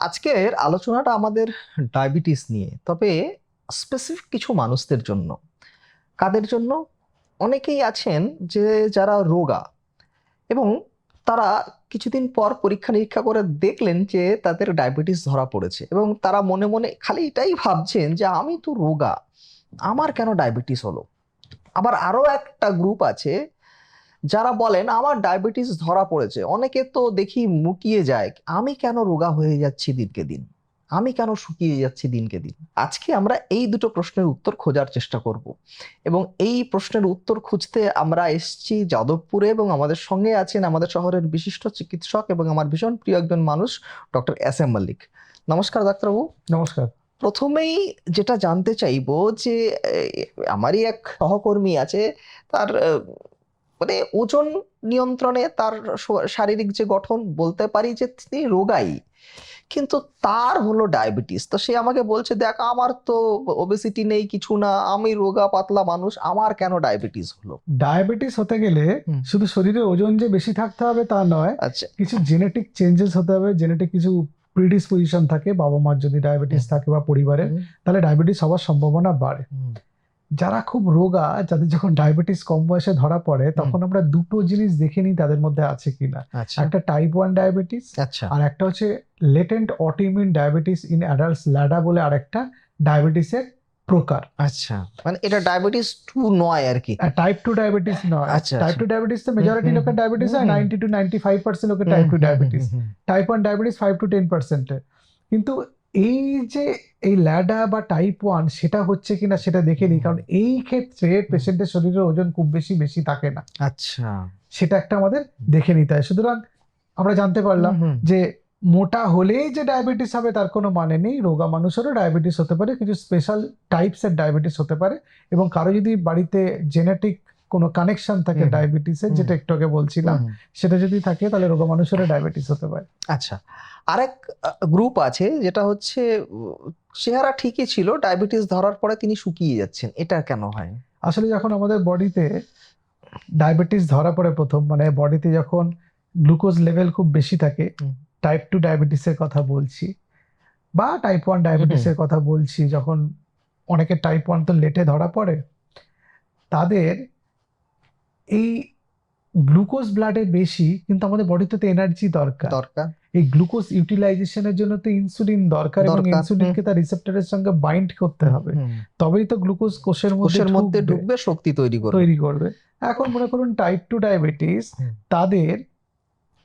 আজকের আলোচনাটা আমাদের ডায়াবেটিস নিয়ে, তবে স্পেসিফিক কিছু মানুষদের জন্য। কাদের জন্য? অনেকেই আছেন যে যারা রোগা এবং তারা কিছুদিন পর পরীক্ষা নিরীক্ষা করে দেখলেন যে তাদের ডায়াবেটিস ধরা পড়েছে এবং তারা মনে মনে খালি এটাই ভাবছেন যে আমি তো রোগা, আমার কেন ডায়াবেটিস হলো? আবার আরও একটা গ্রুপ আছে যারা বলেন আমার ডায়াবেটিস ধরা পড়েছে। অনেকে তো দেখি মুটিয়ে যায় আমি কেন রোগা হয়ে যাচ্ছি দিনকে দিন? আমি কেন শুকিয়ে যাচ্ছি দিনকে দিন? আজকে আমরা এই দুটো প্রশ্নের উত্তর খোঁজার চেষ্টা করব। এবং এই প্রশ্নের উত্তর খুঁজতে আমরা এসেছি যাদবপুরে এবং আমাদের সঙ্গে আছেন আমাদের শহরের বিশিষ্ট চিকিৎসক এবং আমার ভীষণ প্রিয় একজন মানুষ ডক্টর এস এম মল্লিক। নমস্কার ডাক্তারবাবু। নমস্কার। প্রথমেই যেটা জানতে চাইব যে আমারই এক সহকর্মী আছে তার মানে ওজন নিয়ন্ত্রণে তার শারীরিক যে গঠন বলতে পারি যে তিনি রোগাই। কিন্তু তার হলো ডায়াবেটিস। তো সে আমাকে বলছে দেখ আমার তো ওবেসিটি নেই কিছু না আমি রোগা পাতলা মানুষ আমার কেন ডায়াবেটিস হলো? ডায়াবেটিস হতে গেলে শুধু শরীরে ওজন যে বেশি থাকতে হবে তা নয় আচ্ছা। কিছু জেনেটিক চেঞ্জেস হতে হবে জেনেটিক কিছু প্রিডিসপোজিশন থাকে বাবা মার যদি ডায়াবেটিস থাকে বা পরিবারে তাহলে ডায়াবেটিস হওয়ার সম্ভাবনা বাড়ে। যারা খুব রোগা যাদের যখন ডায়াবেটিস কম বয়সে ধরা পড়ে তখন আমরা দুটো জিনিস দেখে নিই তাদের মধ্যে আছে কিনা। আচ্ছা। একটা টাইপ ওয়ান ডায়াবেটিস আচ্ছা। আর একটা হচ্ছে latent autoimmune diabetes in adults LADA বলে আরেকটা ডায়াবেটিসের প্রকার। আচ্ছা মানে এটা ডায়াবেটিস টু নয় আর কি। টাইপ টু ডায়াবেটিস নয়। আচ্ছা, টাইপ। টু ডায়াবেটিস তো মেজরিটি লোকের ডায়াবেটিস হয় ninety two ninety five percent লোকের type two diabetes type one diabetes five to ten পার্সেন্টের কিন্তু এই যে এই ল্যাডা বা টাইপ ওয়ান সেটা হচ্ছে কিনা সেটা দেখে নিই কারণ এই ক্ষেত্রে পেশেন্টের শরীরের ওজন খুব বেশি বেশি থাকে না। আচ্ছা। সেটা একটা আমাদের দেখে নিতে হয়। সুতরাং আমরা জানতে পারলাম। যে মোটা হলেই যে ডায়াবেটিস হবে তার কোনো মানে নেই। রোগা মানুষেরও ডায়াবেটিস হতে পারে কিছু স্পেশাল টাইপস এর ডায়াবেটিস হতে পারে এবং কারও যদি বাড়িতে জেনেটিক কোনো কানেকশন থাকে। ডায়াবেটিসের যেটা একটু আগে বলছিলাম সেটা যদি থাকে তাহলে রোগা মানুষেরও ডায়াবেটিস হতে পারে। আচ্ছা আরেক গ্রুপ আছে যেটা হচ্ছে চেহারা ঠিকই ছিল ডায়াবেটিস ধরার পরে তিনি শুকিয়ে যাচ্ছেন এটা কেন হয়? আসলে যখন আমাদের বডিতে ডায়াবেটিস ধরা পড়ে প্রথম মানে বডিতে যখন গ্লুকোজ লেভেল খুব বেশি থাকে টাইপ টু ডায়াবেটিসের কথা বলছি বা টাইপ ওয়ান ডায়াবেটিসের কথা বলছি যখন অনেকে টাইপ ওয়ান তো লেটে ধরা পড়ে তাদের এই গ্লুকোজ ব্লাডে বেশি কিন্তু আমাদের বডিতে তো এনার্জি দরকার। দরকার। এই গ্লুকোজ ইউটিলাইজেশনের জন্য তো ইনসুলিন দরকার এবং ইনসুলিনকে তার রিসেপ্টরের সঙ্গে বাইন্ড করতে হবে। তবেই তো গ্লুকোজ কোষের মধ্যে মধ্যে ঢুকবে। ঢুকবে শক্তি তৈরি করবে। তৈরি করবে। এখন মনে করুন টাইপ টু ডায়াবেটিস তাদের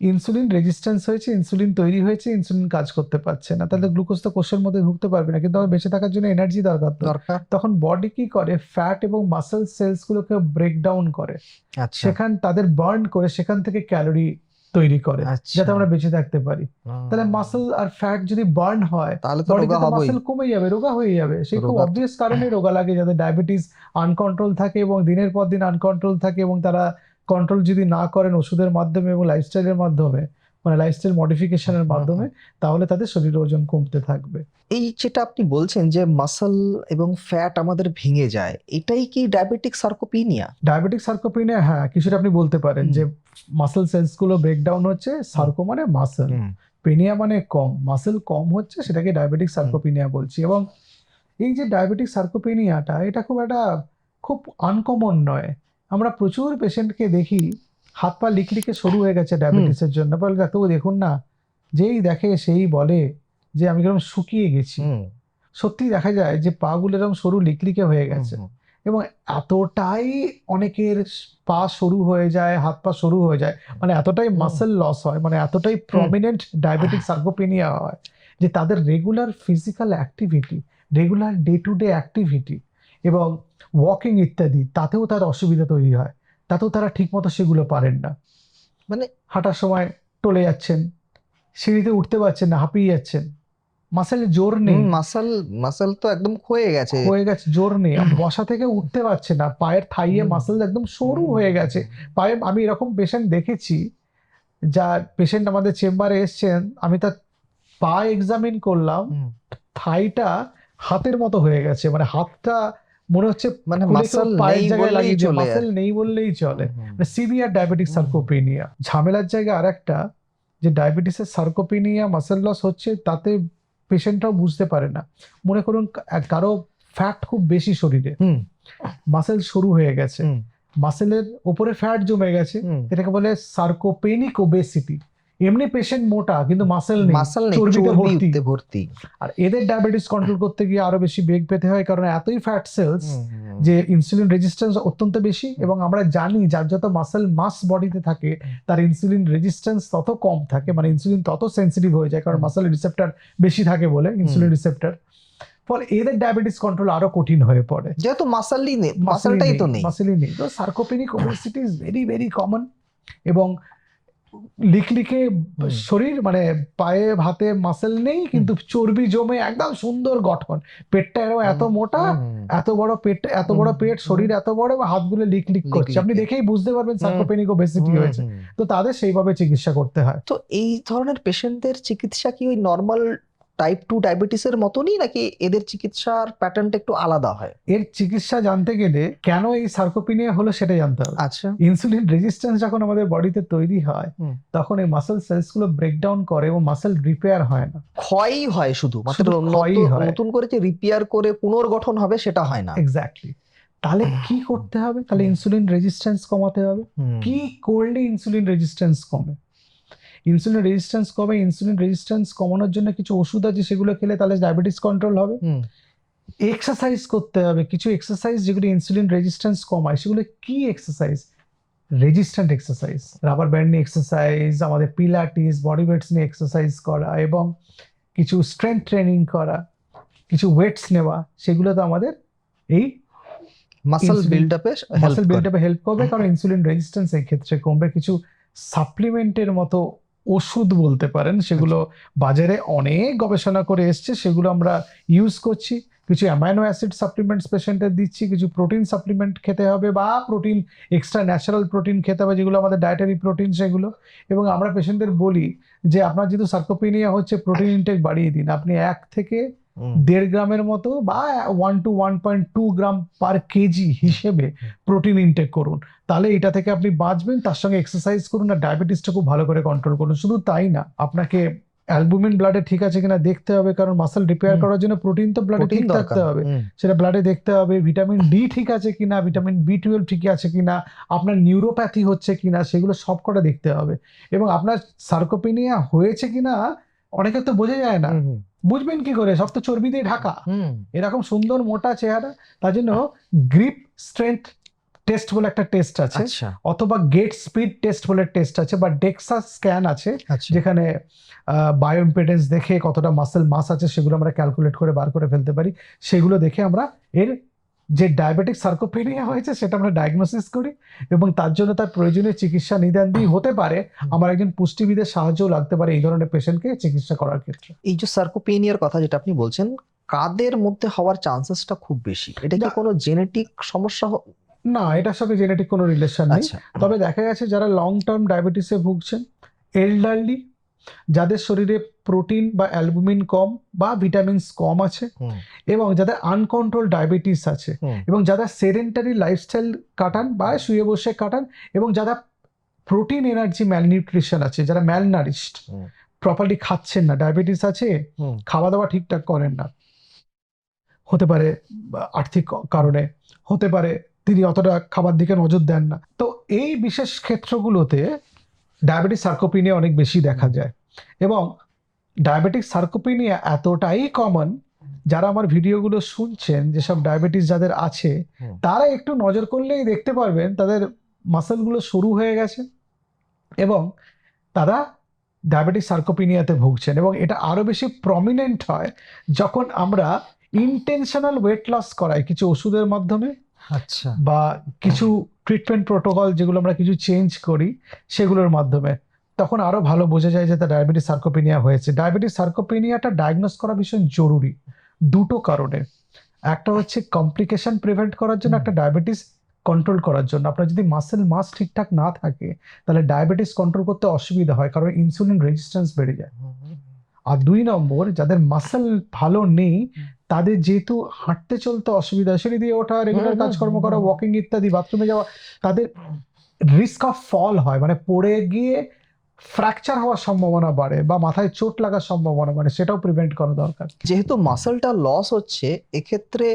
ইনসুলিন রেজিস্ট্যান্স হয়েছে ইনসুলিন তৈরি হয়েছে ইনসুলিন কাজ করতে পারছে না। তাহলে গ্লুকোজ তো কোষের মধ্যে ঢুকতে পারবে না কিন্তু আমার বেঁচে থাকার জন্য এনার্জি দরকার দরকার। তখন বডি কি করে? ফ্যাট এবং মাসেল সেলস গুলোকে ব্রেক ডাউন করে। আচ্ছা। সেখান তাদের বার্ন করে সেখান থেকে ক্যালোরি তৈরি করে আচ্ছা। যাতে আমরা বেঁচে থাকতে পারি। তাহলে মাসেল আর ফ্যাট যদি বার্ন হয় তাহলে তো বডিতে মাসেল কমে যাবে রোগা হয়ে যাবে। সেই খুব অবভিয়াস কারণে রোগা লাগে যাদের ডায়াবেটিস আনকন্ট্রোল থাকে এবং দিনের পর দিন আনকন্ট্রোল থাকে এবং তারা কন্ট্রোল যদি না করেন ওষুধের মাধ্যমে এবং লাইফস্টাইলের মাধ্যমে মানে লাইফস্টাইল মডিফিকেশনের মাধ্যমে তাহলে তাদের শরীরে ওজন কমতে থাকবে। এই যেটা আপনি বলছেন যে মাসল এবং ফ্যাট আমাদের ভেঙে যায় এটাই কি ডায়াবেটিক সার্কোপিনিয়া ডায়াবেটিক সার্কোপিনিয়া হ্যাঁ কিছুটা আপনি বলতে পারেন যে মাসেল সেলসগুলো ব্রেকডাউন হচ্ছে সার্কো মানে মাসেল পেনিয়া মানে কম মাসেল কম হচ্ছে সেটাকে ডায়াবেটিক সার্কোপিনিয়া বলছি। এবং এই যে ডায়াবেটিক সার্কোপিনিয়াটা এটা খুব একটা খুব আনকমন নয়। আমরা প্রচুর পেশেন্টকে দেখি হাত পা লিকলিকে সরু হয়ে গেছে ডায়াবেটিসের জন্য। বলে ডাক্তারবাবু দেখুন না যেই দেখে সেই বলে যে আমি কীরকম শুকিয়ে গেছি। সত্যি দেখা যায় যে পাগুলো এরকম সরু লিকলিকে হয়ে গেছে। এবং এতটাই অনেকের পা সরু হয়ে যায় হাত পা সরু হয়ে যায় মানে এতটাই মাসেল লস হয় মানে এতটাই প্রমিনেন্ট ডায়াবেটিক সার্কোপিনিয়া হয় যে তাদের regular physical activity regular day to day activity এবং ওয়াকিং ইত্যাদি তাতেও তার অসুবিধা তৈরি হয়। তাতেও তারা ঠিকমতো সেগুলো পারেন না। মানে হাঁটার সময় টলে যাচ্ছেন সিঁড়িতে উঠতে পারছেন না হাঁপিয়ে যাচ্ছেন। মাসেলের জোর নেই। মাসল মাসল তো একদম ক্ষয়ে গেছে। হয়ে গেছে জোর নেই। বসা থেকে উঠতে পারছে না। পায়ের থাইয়ে। মাসেল একদম সরু হয়ে গেছে। পায়ে আমি এরকম পেশেন্ট দেখেছি যা পেশেন্ট আমাদের চেম্বারে এসছেন আমি তার পা এক্সামিন করলাম থাইটা হাতের মতো হয়ে গেছে। মানে হাতটা মনে হচ্ছে মানে মাসল পায়ের নেই জায়গায় বললেই চলে মাসেল নেই বললেই চলে। মানে সিভিয়ার ডায়াবেটিক। সার্কোপেনিয়া ঝামেলার জায়গা আর একটা যে ডায়াবেটিসের সার্কোপিনিয়া মাসেল লস হচ্ছে তাতে পেশেন্টরাও বুঝতে পারে না। মনে করুন কারও ফ্যাট খুব বেশি শরীরে। হুম। মাসেল সরু হয়ে গেছে। মাসেলের উপরে ফ্যাট জমে গেছে। এটাকে বলে সার্কোপেনিক ওবেসিটি এমনি পেশেন্ট মোটা কিন্তু মাসেল নেই মাসাল নেই চর্বিতে ভর্তি। আর এদের ডায়াবেটিস কন্ট্রোল করতে গিয়ে আরও বেশি বেগ পেতে হয় কারণ এতই ফ্যাট সেলস। যে ইনসুলিন রেজিস্ট্যান্স অত্যন্ত বেশি এবং আমরা জানি যার যত মাসেল মাস বডিতে থাকে তার ইনসুলিন রেজিস্ট্যান্স তত কম থাকে মানে ইনসুলিন তত সেন্সিটিভ হয়ে যায় কারণ। মাসেল রিসেপ্টর বেশি থাকে বলে ইনসুলিন রিসেপ্টর ফলে এদের ডায়াবেটিস কন্ট্রোল আরও কঠিন হয়ে পড়ে। যেহেতু মাসালই নেই মাসালটাই তো নেই। মাসেলই নেই। তো sarcopenic obesity is very very common এবং লিকলিকে হুম। শরীর মানে পায়ে হাতে মাসেল নেই কিন্তু চর্বি জমে একদম সুন্দর গঠন। পেটটা এরকম এত মোটা এত বড় পেট এত বড় পেট শরীর এত বড় এবং হাতগুলো লিক লিক করছে। আপনি দেখেই বুঝতে পারবেন। সার্কোপেনিক ওবেসিটি হয়েছে। তো তাদের সেইভাবে চিকিৎসা করতে হয়। তো এই ধরনের পেশেন্টদের চিকিৎসা কি ওই নর্মাল টাইপ টু ডায়াবেটিসের মতনই নাকি এদের চিকিৎসার প্যাটার্নটা একটু আলাদা হয়? এর চিকিৎসা জানতে গেলে কেন এই সার্কোপিনিয়া হলো সেটা জানতে হবে। আচ্ছা। ইনসুলিন রেজিস্ট্যান্স যখন আমাদের বডিতে তৈরি হয় তখন এই মাসেল সেলসগুলো ব্রেকডাউন করে এবং মাসেল রিপেয়ার হয় না। ক্ষয়ই হয় শুধু মাত্র। নতুন করে যে রিপেয়ার করে পুনর্গঠন হবে সেটা হয় না। এক্স্যাক্টলি তাহলে কি করতে হবে? তাহলে ইনসুলিন রেজিস্ট্যান্স কমাতে হবে। কি করলে ইনসুলিন রেজিস্ট্যান্স কমে? ইনসুলিন রেজিস্ট্যান্স কমে ইনসুলিন রেজিস্ট্যান্স কমানোর জন্য কিছু ওষুধ আছে সেগুলো খেলে তাহলে ডায়াবেটিস কন্ট্রোল হবে। এক্সারসাইজ করতে হবে কিছু এক্সারসাইজ যেগুলো ইনসুলিন রেজিস্ট্যান্স কমায় সেগুলো কি exercise resistant exercise rubber band নিয়ে এক্সারসাইজ আমাদের পিলাটিস বডি ওয়েটস নিয়ে এক্সারসাইজ করা এবং কিছু স্ট্রেংথ ট্রেনিং করা কিছু ওয়েটস নেওয়া সেগুলো তো আমাদের এই মাসল বিল্ড আপে মাসেল বিল্ড আপে হেল্প করবে কারণ ইনসুলিন রেজিস্ট্যান্স এই ক্ষেত্রে কমবে। কিছু সাপ্লিমেন্টের মতো ওষুধ বলতে পারেন সেগুলো বাজারে অনেক গবেষণা করে এসছে সেগুলো আমরা ইউজ করছি। কিছু অ্যামাইনো অ্যাসিড সাপ্লিমেন্টস পেশেন্টের দিচ্ছি কিছু প্রোটিন সাপ্লিমেন্ট খেতে হবে বা প্রোটিন এক্সট্রা ন্যাচারাল প্রোটিন খেতে হবে যেগুলো আমাদের ডায়েটারি প্রোটিন সেগুলো। এবং আমরা পেশেন্টদের বলি যে আপনার যেহেতু সার্কোপিনিয়া হচ্ছে প্রোটিন ইনটেক বাড়িয়ে দিন। আপনি এক থেকে দেড় গ্রামের মতো বা one two one point two gram per KG হিসেবে প্রোটিন ইনটেক করুন। তাহলে এটা থেকে আপনি বাঁচবেন তার সঙ্গে এক্সারসাইজ করুন আর ডায়াবেটিসটা খুব ভালো করে কন্ট্রোল করুন। শুধু তাই না আপনাকে অ্যালবুমিন ব্লাডে ঠিক আছে কিনা দেখতে হবে কারণ মাসেল রিপেয়ার করার জন্য প্রোটিন তো ব্লাডে ঠিক থাকতে হবে। সেটা ব্লাডে দেখতে হবে ভিটামিন ডি ঠিক আছে কিনা ভিটামিন বি টুয়েলভ ঠিক আছে কিনা আপনার নিউরোপ্যাথি হচ্ছে কিনা সেগুলো সব কটা দেখতে হবে। এবং আপনার সার্কোপিনিয়া হয়েছে কিনা অনেকে তো বোঝা যায় না। বুঝবেন কি করে? সব তো চর্বি দিয়ে ঢাকা। এরকম সুন্দর মোটা চেহারা তার জন্য গ্রিপ স্ট্রেংথ টেস্ট বলে একটা টেস্ট আছে। আচ্ছা। অথবা গেট স্পিড টেস্ট বলে টেস্ট আছে বা ডেক্সা স্ক্যান আছে আচ্ছা। যেখানে বায়ো ইম্পিডেন্স দেখে কতটা মাসেল মাস আছে সেগুলো আমরা ক্যালকুলেট করে বার করে ফেলতে পারি। সেগুলো দেখে আমরা এর যে ডায়াবেটিক সার্কোপেনিয়া হয়েছে সেটা আমরা ডায়াগনোসিস করি এবং তার জন্য তার প্রয়োজনীয় চিকিৎসা নিদান দিয়ে হতে পারে। আমার একজন পুষ্টিবিদের সাহায্য লাগতে পারে এই ধরনের পেশেন্টকে চিকিৎসা করার ক্ষেত্রে। এই যে সার্কোপেনিয়ার কথা যেটা আপনি বলছেন কাদের মধ্যে হওয়ার চান্সেসটা খুব বেশি? এটা কি কোনো জেনেটিক সমস্যা না এটার সাথে জেনেটিক কোনো রিলেশন নেই। আচ্ছা। তবে দেখা গেছে যারা লং টার্ম ডায়াবেটিসে ভুগছেন এল্ডারলি যাদের শরীরে প্রোটিন বা অ্যালবুমিন কম বা ভিটামিনস কম আছে এবং যাদের আনকন্ট্রোল ডায়াবেটিস আছে এবং যারা সেডেন্টারি লাইফস্টাইল কাটান বা শুয়ে বসে কাটান এবং যারা প্রোটিন এনার্জি ম্যালনিউট্রিশন আছে যারা ম্যালনারিশড হুম। প্রপারলি খাচ্ছেন না ডায়াবেটিস আছে খাওয়া দাওয়া ঠিকঠাক করেন না। হতে পারে আর্থিক কারণে হতে পারে তিনি অতটা খাবার দিকে নজর দেন না। তো এই বিশেষ ক্ষেত্রগুলোতে ডায়াবেটিস সার্কোপিনিয়া অনেক বেশি দেখা যায়। এবং ডায়াবেটিক সার্কোপিনিয়া এতটাই কমন যারা আমার ভিডিওগুলো শুনছেন যেসব ডায়াবেটিস যাদের আছে তারা একটু নজর করলেই দেখতে পারবেন তাদের মাসেলগুলো শুরু হয়ে গেছে এবং তারা ডায়াবেটিক সার্কোপিনিয়াতে ভুগছেন এবং এটা আরও বেশি প্রমিনেন্ট হয় যখন আমরা ইন্টেনশনাল ওয়েট লস করাই কিছু ওষুধের মাধ্যমে। আচ্ছা। বা কিছু ট্রিটমেন্ট প্রোটোকল যেগুলো আমরা কিছু চেঞ্জ করি সেগুলোর মাধ্যমে। তখন আরও ভালো বোঝা যায় যে তার ডায়াবেটিস সার্কোপিনিয়া হয়েছে। ডায়াবেটিস সার্কোপিনিয়াটা ডায়াগনোস করা ভীষণ জরুরি দুটো কারণে। একটা হচ্ছে কমপ্লিকেশন প্রিভেন্ট করার জন্য একটা ডায়াবেটিস কন্ট্রোল করার জন্য। আপনার যদি মাসেল মাস ঠিকঠাক না থাকে তাহলে ডায়াবেটিস কন্ট্রোল করতে অসুবিধা হয় কারণ ইনসুলিন রেজিস্ট্যান্স বেড়ে যায়। আর দুই নম্বর যাদের মাসেল ভালো নেই তাদের যেহেতু হাঁটতে চলতে অসুবিধা সিঁড়ি দিয়ে ওঠা রেগুলার কাজকর্ম করা ওয়াকিং ইত্যাদি বাথরুমে যাওয়া তাদের রিস্ক অফ ফল হয়। মানে পড়ে গিয়ে ফ্র্যাকচার হওয়ার সম্ভাবনা বাড়ে বা মাথায় চোট লাগার সম্ভাবনা বাড়ে সেটাও প্রিভেন্ট করা দরকার। যেহেতু মাসলটা লস হচ্ছে এক্ষেত্রে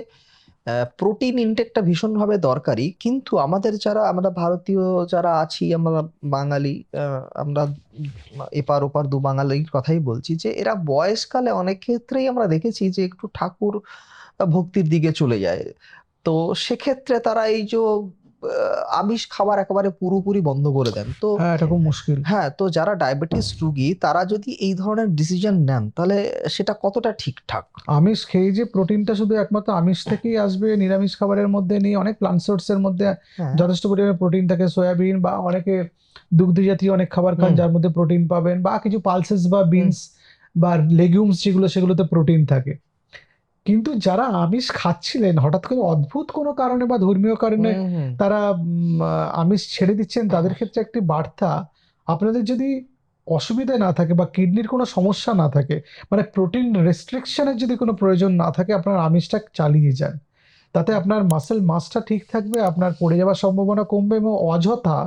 প্রোটিন ইনটেকটা ভীষণভাবে দরকারি। কিন্তু আমাদের যারা, আমরা ভারতীয় যারা আছি, আমরা বাঙালি আমরা এপার ওপার দু বাঙালির কথাই বলছি যে, এরা বয়সকালে অনেক ক্ষেত্রেই আমরা দেখেছি যে, একটু ঠাকুর ভক্তির দিকে চলে যায়। তো সেক্ষেত্রে তারা এই যে আমিষ খাবার একেবারে পুরোপুরি বন্ধ করে দেন। তো হ্যাঁ এটা খুব মুশকিল। হ্যাঁ তো যারা ডায়াবেটিস রুগী তারা যদি এই ধরনের ডিসিশন নেন তাহলে সেটা কতটা ঠিকঠাক? আমিষ খেয়ে যে প্রোটিনটা শুধু একমাত্র আমিষ থেকেই আসবে নিরামিষ খাবারের মধ্যে নেই অনেক প্লান্ট সোর্সের মধ্যে হ্যাঁ। যথেষ্ট পরিমাণে প্রোটিন থাকে সয়াবিন বা অনেকে দুগ্ধ জাতীয় অনেক খাবার খান যার মধ্যে প্রোটিন পাবেন বা কিছু পালসেস বা বিনস বা লেগুমস যেগুলো সেগুলোতে প্রোটিন থাকে। কিন্তু যারা আমিষ খাচ্ছিলেন হঠাৎ করে অদ্ভুত কোনো কারণে বা ধর্মীয় কারণে। তারা আমিষ ছেড়ে দিচ্ছেন তাদের ক্ষেত্রে একটি বার্তা আপনাদের যদি অসুবিধা না থাকে বা কিডনির কোনো সমস্যা না থাকে মানে প্রোটিন রেস্ট্রিকশনের যদি কোনো প্রয়োজন না থাকে আপনার আমিষটা চালিয়ে যান। তাতে আপনার মাসেল মাসটা ঠিক থাকবে আপনার পড়ে যাওয়ার সম্ভাবনা কমবে এবং অযথা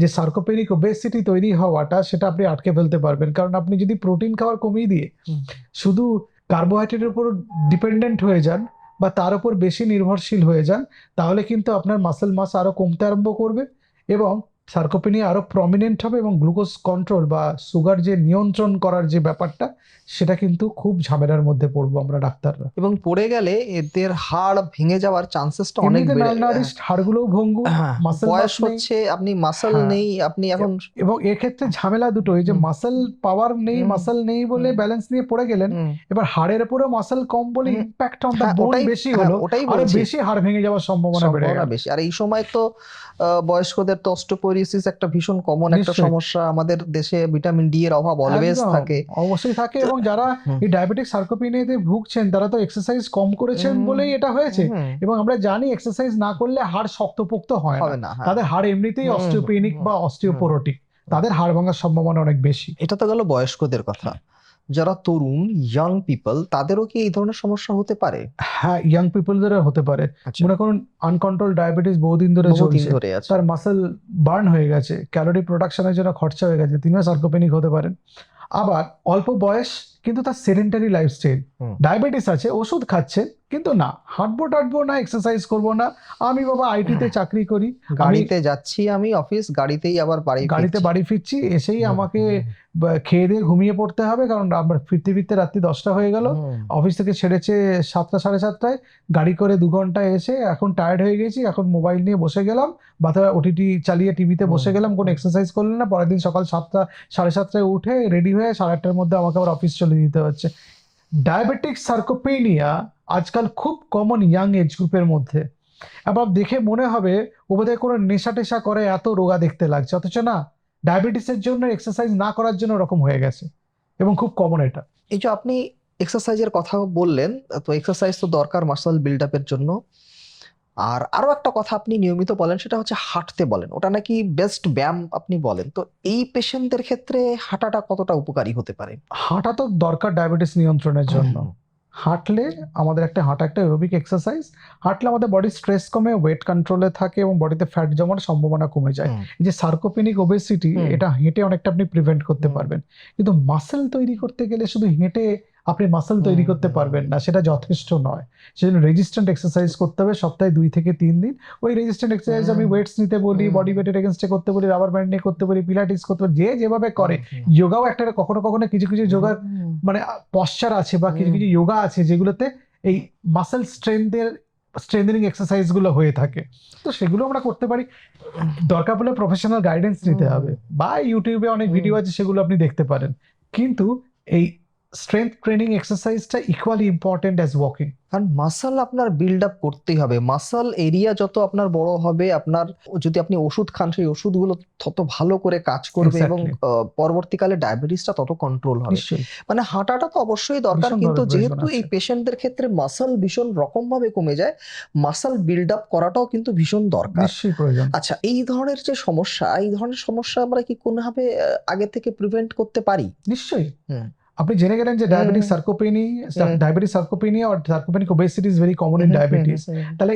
যে সার্কোপেনিক ওবেসিটি তৈরি হওয়াটা সেটা আপনি আটকে ফেলতে পারবেন। কারণ আপনি যদি প্রোটিন খাওয়ার কমিয়ে দিয়ে শুধু কার্বোহাইড্রেটের উপর ডিপেন্ডেন্ট হয়ে যান বা তার উপর বেশি নির্ভরশীল হয়ে যান, তাহলে কিন্তু আপনার মাসেল মাস আরও কমতে আরম্ভ করবে এবং সার্কোপেনিয়া আরও প্রমিনেন্ট হবে এবং গ্লুকোজ কন্ট্রোল বা সুগার যে নিয়ন্ত্রণ করার যে ব্যাপারটা সেটা কিন্তু খুব ঝামেলার মধ্যে পড়ব আমরা ডাক্তাররা। এবং পড়ে গেলে এদের হাড় ভেঙে যাওয়ার চান্সেসটা অনেক হাড়গুলোও ভঙ্গু হ্যাঁ, বয়স হচ্ছে আপনি মাসল হ্যাঁ। নেই আপনি এখন এবং এক্ষেত্রে ঝামেলা দুটো এই যে। মাসেল পাওয়ার নেই। মাসেল নেই বলে ব্যালেন্স নিয়ে পড়ে গেলেন এবার হাড়ের উপরেও মাসেল কম বলে ইম্প্যাক্ট অন দ্য বোন ওটাই- বেশি হ্যাঁ, হলো ওটাই বেশি হাড় ভেঙে যাওয়ার সম্ভাবনা বেড়ে বেশি। আর এই সময় তো বয়স্কদের তো অস্টোপোরিসিস একটা ভীষণ কমন একটা সমস্যা। আমাদের দেশে ভিটামিন ডি এর অভাব অলওয়েজ থাকে। অবশ্যই থাকে এবং যারা এই ডায়াবেটিক সার্কোপিনিয়াতে ভুগছেন তারা তো এক্সারসাইজ কম করেছেন বলেই এটা হয়েছে। এবং আমরা জানি এক্সারসাইজ না করলে হাড় শক্তপোক্ত হয় না। হ্যাঁ। তাদের হাড় এমনিতেই অস্টিওপেনিক বা অস্টিওপোরোটিক তাদের হাড় ভাঙার সম্ভাবনা অনেক বেশি। এটা তো গেল বয়স্কদের কথা। যারা তরুণ ইয়াং পিপল তাদেরও কি এই ধরনের সমস্যা হতে পারে? হ্যাঁ ইয়াং পিপলদের হতে পারে। আচ্ছা। মনে করুন আনকন্ট্রোল ডায়াবেটিস বহুদিন ধরে ধরে আছে। তার মাসেল বার্ন হয়ে গেছে। ক্যালোরি প্রোডাকশনের জন্য খরচা হয়ে গেছে। তিনিও সার্কোপেনিক হতে পারেন। আবার অল্প বয়স কিন্তু তার সেডেন্টারি লাইফস্টাইল ডায়াবেটিস আছে ওষুধ খাচ্ছেন কিন্তু না হাঁটবো টাটবো না এক্সারসাইজ করব না আমি বাবা আইটিতে চাকরি করি গাড়িতে যাচ্ছি আমি অফিস গাড়িতেই আবার বাড়ি গাড়িতে বাড়ি ফিরছি এসেই আমাকে খেয়ে দিয়ে ঘুমিয়ে পড়তে হবে কারণ আমার ফিরতে ফিরতে রাত্রি দশটা হয়ে গেল। অফিস থেকে ছেড়েছে সাতটা সাড়ে সাতটায় গাড়ি করে দু ঘণ্টা এসে এখন টায়ার্ড হয়ে গেছি এখন মোবাইল নিয়ে বসে গেলাম বা ওটিটি চালিয়ে টিভিতে বসে গেলাম কোনো এক্সারসাইজ করলেন না পরের দিন সকাল সাতটা সাড়ে সাতটায় উঠে রেডি হয়ে সাড়ে আটটার মধ্যে আমাকে আবার অফিস চলে যেতে হচ্ছে। ডায়াবেটিক সার্কোপেনিয়া আজকাল খুব কমন ইয়াং এজ গ্রুপের মধ্যে। আবার দেখে মনে হবে, ও বোধহয় কোনো নেশা টেশা করে, এত রোগা দেখতে লাগছে। অথচ না ডায়াবেটিসের জন্য এক্সারসাইজ না করার জন্য ওরকম হয়ে গেছে। এবং খুব কমন এটা। এই যে আপনি এক্সারসাইজের কথা বললেন, তো এক্সারসাইজ তো দরকার মাসল বিল্ড আপের জন্য। আর আরও একটা কথা আপনি নিয়মিত বলেন সেটা হচ্ছে হাঁটতে বলেন। ওটা নাকি বেস্ট ব্যায়াম আপনি বলেন। তো এই পেশেন্টদের ক্ষেত্রে হাঁটাটা কতটা উপকারী হতে পারে? হাঁটা তো দরকার ডায়াবেটিস নিয়ন্ত্রণের জন্য। হাঁটলে আমাদের একটা হাঁটা একটা এরোবিক এক্সারসাইজ হাঁটলে আমাদের বডির স্ট্রেস কমে ওয়েট কন্ট্রোলে থাকে এবং বডিতে ফ্যাট জমার সম্ভাবনা কমে যায়। যে সার্কোপেনিক ওবেসিটি এটা হেঁটে অনেকটা আপনি প্রিভেন্ট করতে পারবেন। কিন্তু মাসেল তৈরি করতে গেলে শুধু হেঁটে আপনি মাসেল তৈরি করতে পারবেন না সেটা যথেষ্ট নয়। সেজন্য রেজিস্ট্যান্ট এক্সারসাইজ করতে হবে সপ্তাহে দুই থেকে তিন দিন। ওই রেজিস্ট্যান্ট এক্সারসাইজ আমি ওয়েটস নিতে বলি বডি ওয়েটের এগেনস্টে করতে বলি রাবার ব্যান্ড নিয়ে করতে বলি পিলাটিস করতে বলি যে যেভাবে করে। যোগাও একটা কখনো কখনো কিছু কিছু যোগার মানে পশ্চার আছে বা কিছু কিছু যোগা আছে যেগুলোতে এই মাসেল স্ট্রেংথের স্ট্রেংথেনিং এক্সারসাইজগুলো হয়ে থাকে। তো সেগুলো আমরা করতে পারি। দরকার পড়লে প্রফেশনাল গাইডেন্স নিতে হবে। বা ইউটিউবে অনেক ভিডিও আছে সেগুলো আপনি দেখতে পারেন। কিন্তু এই স্ট্রেংথ ট্রেনিং এক্সারসাইজটা ইকুয়ালি ইম্পর্টেন্ট অ্যাজ ওয়াকিং কারণ মাসাল আপনার বিল্ড আপ করতেই হবে। মাসল এরিয়া যত আপনার বড় হবে আপনার যদি আপনি ওষুধ খান সেই ওষুধগুলো তত ভালো করে কাজ করবে এবং পরবর্তীকালে ডায়াবেটিসটা তত কন্ট্রোল হবে। মানে হাঁটাটা তো অবশ্যই দরকার কিন্তু যেহেতু এই। পেশেন্টদের ক্ষেত্রে মাসল ভীষণ রকম ভাবে কমে যায় মাসল বিল্ড আপ করাটাও কিন্তু ভীষণ দরকার। আচ্ছা এই ধরনের যে সমস্যা এই ধরনের সমস্যা আমরা কি কোনোভাবে আগে থেকে প্রিভেন্ট করতে পারি? নিশ্চয়ই। হুম। আপনি জেনে গেলেন যে diabetic. Sarcopenia. Diabetic sarcopenia R sarcopenic obesity is very common in diabetes তাহলে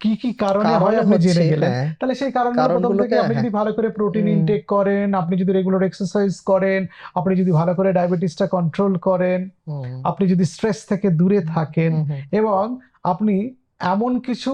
কি কি কারণে হয়? আপনি জেনে গেলেন। হ্যাঁ, তাহলে সেই কারণগুলো প্রথম থেকে আপনি যদি ভালো করে প্রোটিন ইনটেক করেন আপনি যদি রেগুলার এক্সারসাইজ করেন আপনি যদি ভালো করে ডায়াবেটিসটা কন্ট্রোল করেন আপনি যদি স্ট্রেস থেকে দূরে থাকেন এবং আপনি এমন কিছু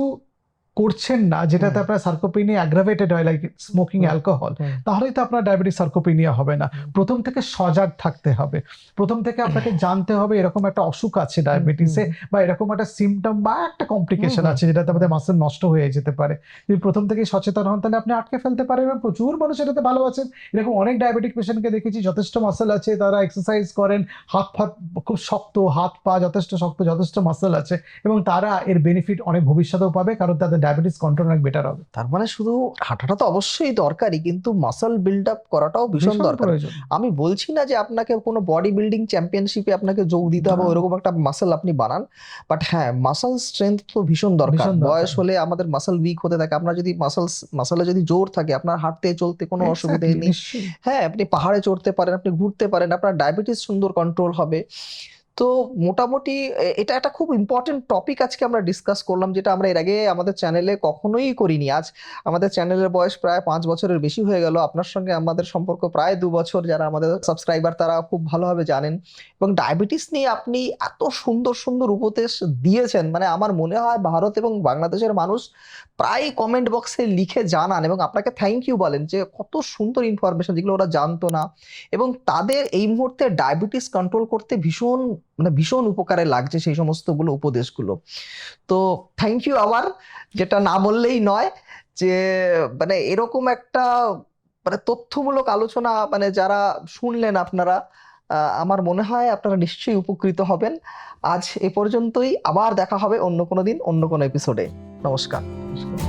করছেন না যেটাতে আপনার সার্কোপিনিয়া অ্যাগ্রাভেটেড হয় লাইক স্মোকিং অ্যালকোহল। তাহলেই তো আপনার ডায়াবেটিস সার্কোপিনিয়া হবে না। প্রথম থেকে সজাগ থাকতে হবে। প্রথম থেকে আপনাকে জানতে হবে এরকম একটা অসুখ আছে ডায়াবেটিসে বা এরকম একটা সিমটম বা একটা কমপ্লিকেশন। আছে যেটাতে আমাদের মাসেল নষ্ট হয়ে যেতে পারে। যদি প্রথম থেকে সচেতন হন তাহলে আপনি আটকে ফেলতে পারেন এবং প্রচুর মানুষ এটাতে ভালো আছেন। এরকম অনেক ডায়াবেটিক পেশেন্টকে দেখেছি যথেষ্ট মাসেল আছে তারা এক্সারসাইজ করেন হাত ফাত খুব শক্ত হাত পা যথেষ্ট শক্ত যথেষ্ট মাসেল আছে এবং তারা এর বেনিফিট অনেক ভবিষ্যতেও পাবে কারণ তাদের ডায়াবেটিস কন্ট্রোল অনেক বেটার হবে। তার মানে শুধু হাঁটাটা তো অবশ্যই দরকারি কিন্তু মাসল বিল্ড আপ করাটাও ভীষণ দরকার। আমি বলছি না যে আপনাকে কোনো বডি বিল্ডিং চ্যাম্পিয়নশিপে আপনাকে যোগ দিতে হবে। ওইরকম একটা মাসল আপনি বানান বাট হ্যাঁ মাসল স্ট্রেংথ তো ভীষণ দরকার। বয়স হলে আমাদের মাসল উইক হতে থাকে আপনার যদি মাসলস মাসলে যদি জোর থাকে আপনার হাঁটতে চলতে কোনো অসুবিধা নেই। হ্যাঁ আপনি পাহাড়ে চড়তে পারেন আপনি ঘুরতে পারেন আপনার ডায়াবেটিস সুন্দর কন্ট্রোল হবে। তো মোটামুটি এটা একটা খুব ইম্পর্টেন্ট টপিক আজকে আমরা ডিসকাস করলাম, যেটা আমরা এর আগে আমাদের চ্যানেলে কখনোই করিনি। আজ আমাদের চ্যানেলের বয়স প্রায় পাঁচ বছরের বেশি হয়ে গেল। আপনার সঙ্গে আমাদের সম্পর্ক প্রায় দু বছর, যারা আমাদের সাবস্ক্রাইবার তারা খুব ভালোভাবে জানেন। এবং ডায়াবেটিস নিয়ে আপনি এত সুন্দর সুন্দর উপদেশ দিয়েছেন মানে আমার মনে হয় ভারত এবং বাংলাদেশের মানুষ প্রায় কমেন্ট বক্সে লিখে জানান এবং আপনাকে থ্যাংক ইউ বলেন যে কত সুন্দর ইনফরমেশন যেগুলো ওরা জানতো না এবং তাদের এই মুহূর্তে ডায়াবেটিস কন্ট্রোল করতে ভীষণ মানে ভীষণ উপকারে লাগছে সেই সমস্তগুলো উপদেশগুলো। তো থ্যাংক ইউ আবার, যেটা না বললেই নয় যে মানে এরকম একটা মানে তথ্যমূলক আলোচনা মানে যারা শুনলেন আপনারা আমার মনে হয় আপনারা নিশ্চয়ই উপকৃত হবেন। আজ এ পর্যন্তই, আবার দেখা হবে অন্য কোনো দিন, অন্য কোনো এপিসোডে নমস্কার